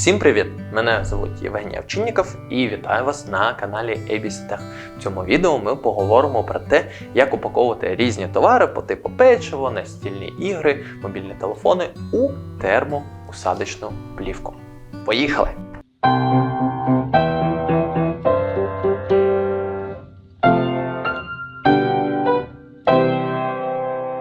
Всім привіт! Мене звуть Євгеній Овчинніков і вітаю вас на каналі ABC Tech. В цьому відео ми поговоримо про те, як упаковувати різні товари по типу печиво, настільні ігри, мобільні телефони у термоусадочну плівку. Поїхали!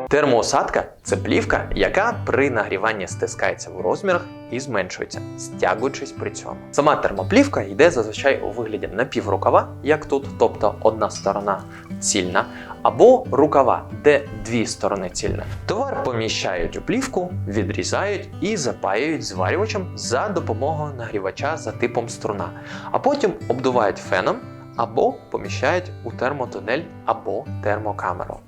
Термоусадка це плівка, яка при нагріванні стискається в розмірах і зменшується, стягуючись при цьому. Сама термоплівка йде зазвичай у вигляді напіврукава, як тут, тобто одна сторона цільна, або рукава, де дві сторони цільні. Товар поміщають у плівку, відрізають і запаюють зварювачем за допомогою нагрівача за типом струна, а потім обдувають феном або поміщають у термотунель або термокамеру.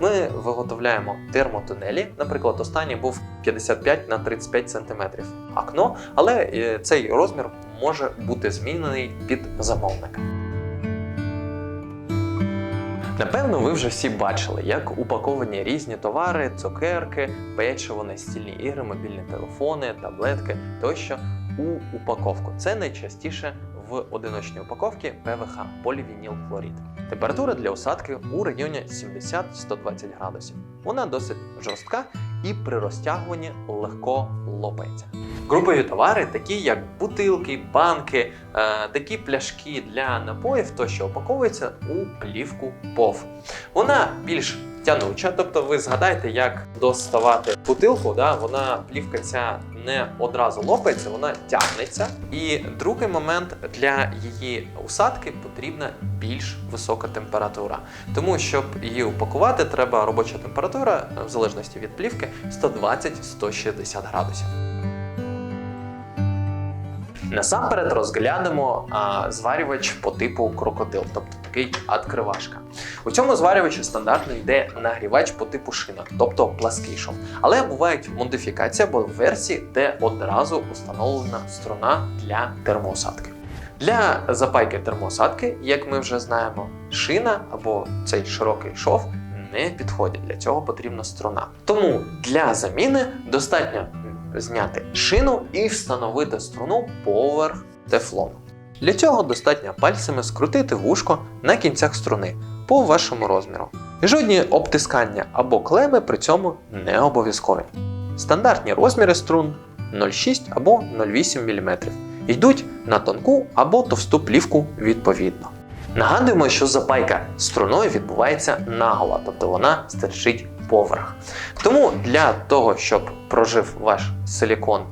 Ми виготовляємо термотунелі. Наприклад, останній був 55 на 35 см акно, але е, цей розмір може бути змінений під замовника. Напевно, ви вже всі бачили, як упаковані різні товари, цукерки, печиво, настільні ігри, мобільні телефони, таблетки тощо у упаковку. Це найчастіше в одиночній упаковці ПВХ полівініл хлорид. Температура для усадки у районі 70-120 градусів. Вона досить жорстка і при розтягуванні легко лопається. Групові товари, такі як бутилки, банки, е, такі пляшки для напоїв, тощо упаковуються у плівку ПОВ. Вона більш тянуча, тобто ви згадаєте, як доставати бутилку, да, вона плівка ця не одразу лопається, вона тягнеться. І другий момент для її усадки потрібна більш висока температура. Тому, щоб її упакувати, треба робоча температура, в залежності від плівки, 120-160 градусів. Насамперед розглянемо а, зварювач по типу крокодил, тобто такий відкривашка. У цьому зварювачі стандартно йде нагрівач по типу шинок, тобто плаский шов. Але бувають модифікації або версії, де одразу установлена струна для термоусадки. Для запайки термоусадки, як ми вже знаємо, шина або цей широкий шов не підходять. Для цього потрібна струна. Тому для заміни достатньо зняти шину і встановити струну поверх тефлону. Для цього достатньо пальцями скрутити вушко на кінцях струни по вашому розміру. Жодні обтискання або клеми при цьому не обов'язкові. Стандартні розміри струн 0,6 або 0,8 мм йдуть на тонку або товсту плівку відповідно. Нагадуємо, що запайка струною відбувається наголо, тобто вона стирчить поверх. Тому для того, щоб прожив ваш силікон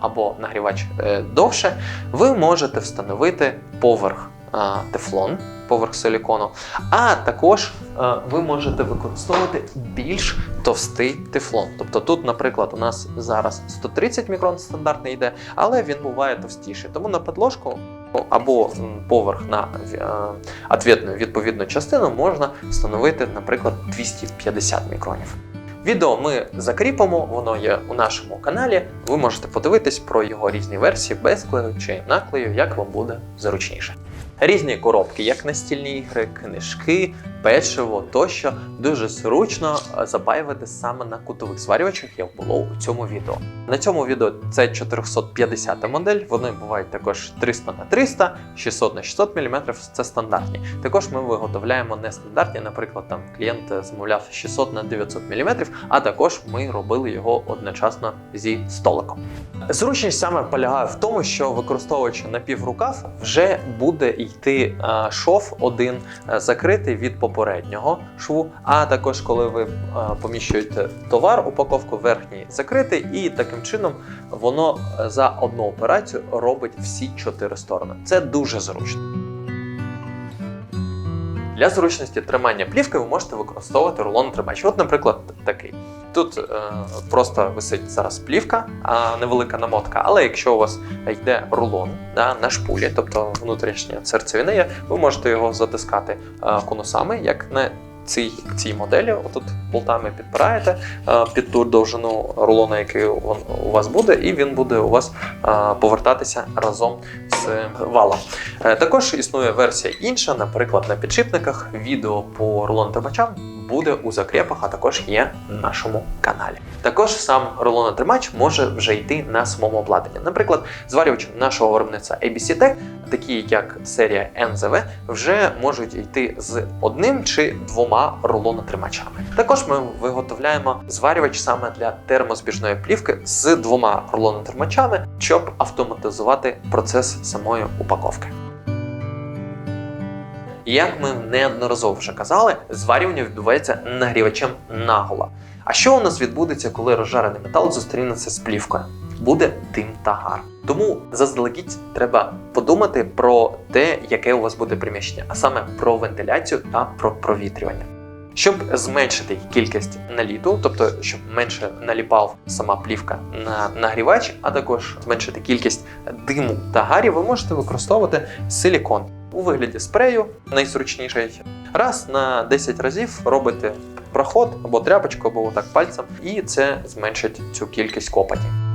або нагрівач е, довше, ви можете встановити поверх тефлон, поверх силікону, а також е, ви можете використовувати більш товстий тефлон. Тобто тут, наприклад, у нас зараз 130 мікрон стандартний йде, але він буває товстіший. Тому на подложку або поверх на е, ответну відповідну частину можна встановити, наприклад, 250 мікронів. Відео ми закріпимо, воно є у нашому каналі. Ви можете подивитись про його різні версії без клею чи наклею, як вам буде зручніше. Різні коробки, як настільні ігри, книжки, печиво тощо дуже зручно е, запаювати саме на кутових зварювачах, як було у цьому відео. На цьому відео це 450 модель. Вони бувають також 300 на 300, 600 на 600 мм. Це стандартні. Також ми виготовляємо нестандартні. Наприклад, там клієнт замовляв 600 на 900 мм, а також ми робили його одночасно зі столиком. Зручність саме полягає в тому, що використовуючи напіврукав, вже буде йти е, шов один е, закритий від попереднього шву. А також, коли ви е, поміщуєте товар, упаковку верхній закритий, і таким чином воно е, за одну операцію робить всі чотири сторони. Це дуже зручно. Для зручності тримання плівки ви можете використовувати рулон тримач. От, наприклад, такий. Тут е, просто висить зараз плівка, а невелика намотка. Але якщо у вас йде рулон да, на шпулі, тобто внутрішня серцевина є, ви можете його затискати е, конусами, як на цій, цій моделі. Отут болтами підпираєте е, під ту довжину рулона, який у вас буде, і він буде у вас е, повертатися разом з валом. Е, Також існує версія інша, наприклад, на підшипниках відео по рулон тримачам буде у закрепах, а також є на нашому каналі. Також сам рулонотримач може вже йти на самому обладнанні. Наприклад, зварювачі нашого виробництва ABC Tech, такі як серія NZV, вже можуть йти з одним чи двома рулонотримачами. Також ми виготовляємо зварювач саме для термозбіжної плівки з двома рулонотримачами, щоб автоматизувати процес самої упаковки. Як ми неодноразово вже казали, зварювання відбувається нагрівачем нагола. А що у нас відбудеться, коли розжарений метал зустрінеться з плівкою? Буде дим та гар. Тому заздалегідь треба подумати про те, яке у вас буде приміщення, а саме про вентиляцію та про провітрювання. Щоб зменшити кількість наліту, тобто щоб менше наліпав сама плівка на нагрівач, а також зменшити кількість диму та гарі, ви можете використовувати силікон у вигляді спрею, найзручніший. Раз на 10 разів робите проход або тряпочку, або так пальцем, і це зменшить цю кількість копоті.